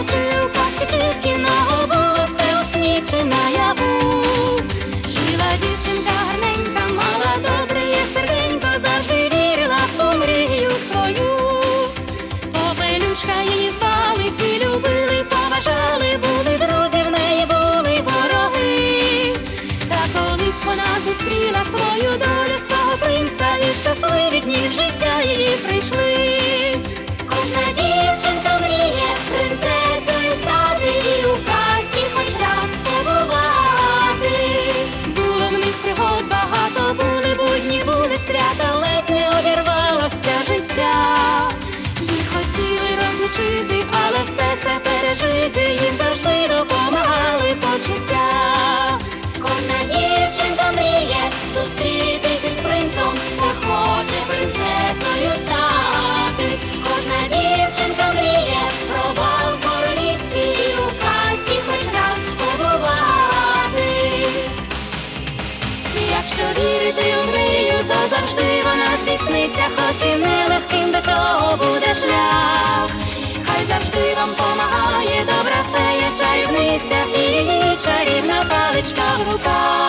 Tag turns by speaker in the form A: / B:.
A: очі у пасті на обу, це осні чи наяву. Жива дівчинка гарненька, мала добре є серденько, завжди вірила у мрію свою. Попелюшка її звали, і любили, поважали, були друзі, в неї були вороги. Та колись вона зустріла свою долю, свого принца, і щасливі дні в життя її прийшли. Хотіли але все це пережити їм завжди допомагали почуття. Кожна дівчинка мріє зустрітися з принцом та хоче принцесою стати. Кожна дівчинка мріє про бал королівський у касті хоч раз побувати. Якщо вірити у мрію, то завжди вона здійсниться, хоч і нелегким до цього буде шлях. Руках.